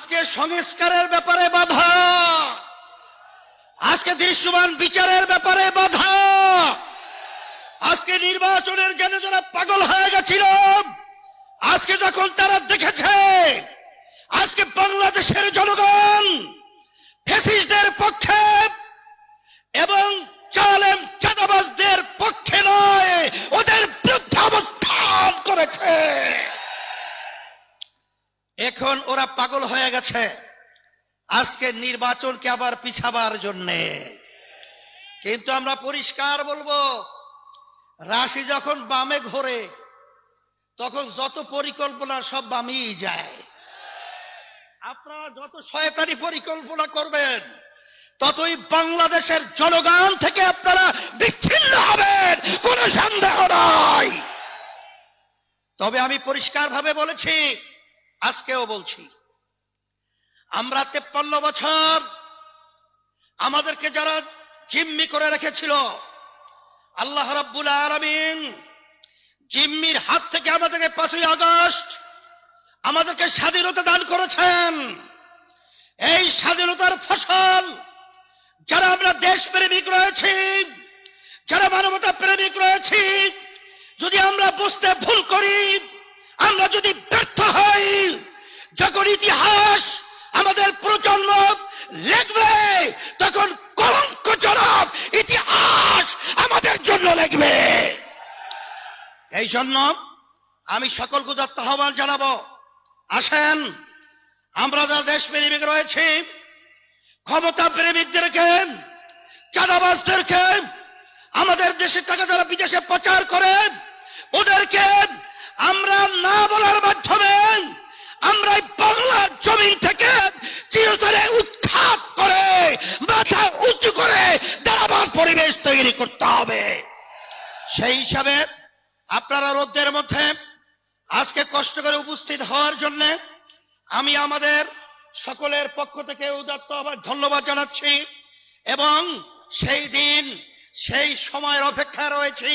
আজকে সংস্কারের ব্যাপারে বাধা। আজকে দৃশ্যমান বিচারের ব্যাপারে বাধা। আজকে নির্বাচনের জন্য যারা পাগল হয়ে গেছিল, আজকে যখন তারা দেখেছে, আজকে বাংলাদেশের জনগণ ফেসিস্টদের পক্ষে এবং চালেম চাঁদাবাজদের পক্ষে নয়, ওদের বিরুদ্ধে অবস্থান করেছে। এখন ওরা পাগল হয়ে গেছে। আজকে নির্বাচনকে আবার পিছাবার জন্যে। কিন্তু আমরা পরিষ্কার বলব, রাশি যখন বামে ঘোরে, তখন যত পরিকল্পনা সব বামেই যায়। আপনারা যত শয়তানি পরিকল্পনা করবেন, ততই বাংলাদেশের জনগণ থেকে আপনারা বিচ্ছিন্ন হবেন, কোনো সন্দেহ নাই। তবে আমি পরিষ্কারভাবে বলেছি আজকেও বলছি, আমরা তেপ্পান্ন বছর আমাদেরকে যারা জিম্মি করে রেখেছিল, আল্লাহ রাব্বুল আলামিন জিম্মির হাত থেকে আমাদেরকে পাঁচই আগস্ট আমাদেরকে স্বাধীনতা দান করেছেন। এই স্বাধীনতার ফসল যারা আমরা দেশ প্রেমিক রয়েছি, যারা মানবতা প্রেমিক রয়েছি, যদি আমরা বুঝতে ভুল করি, আমরা যদি হই যখন ইতিহাস আমাদের প্রজন্ম লিখবে, তখন কলঙ্ক কলঙ্কজনক ইতিহাস আমাদের জন্য লিখবে। এই জন্য আমি সকল গুজার আহ্বান জানাব। আসেন, আমরা যারা দেশ প্রেমিক রয়েছি, ক্ষমতা প্রেমিকদেরকে, চাঁদাবাজদেরকে, আমাদের দেশের টাকা যারা বিদেশে পাচার করে ওদেরকে আমরা না বলার মাধ্যমে আমরা এই বাংলার জমি থেকে চিরতরে উৎখাত করে, মাথা উঁচু করে দাঁড়াবার পরিবেশ তৈরি করতে হবে। সেই হিসাবে আপনারা রোদ্রের মধ্যে আজকে কষ্ট করে উপস্থিত হওয়ার জন্য আমি আমাদের সকলের পক্ষ থেকে উদাত্ত আবার ধন্যবাদ জানাচ্ছি এবং সেই দিন, সেই সময়ের অপেক্ষা রয়েছি।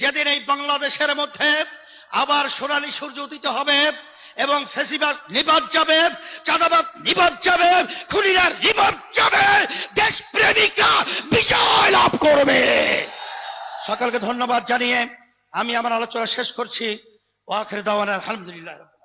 যেদিন এই বাংলাদেশের মধ্যে আবার সোনালী সূর্য উদিত হবে এবং ফেসিবাদ নিবাদ যাবে, চাঁদাবাদ নিবাদ যাবে, খুনিরা নিবাদ যাবে দেশ প্রেমিকা বিজয় লাভ করবে। সকলকে ধন্যবাদ জানিয়ে আমি আমার আলোচনা শেষ করছি। ওয়াখের দাওয়ান, আলহামদুলিল্লাহ।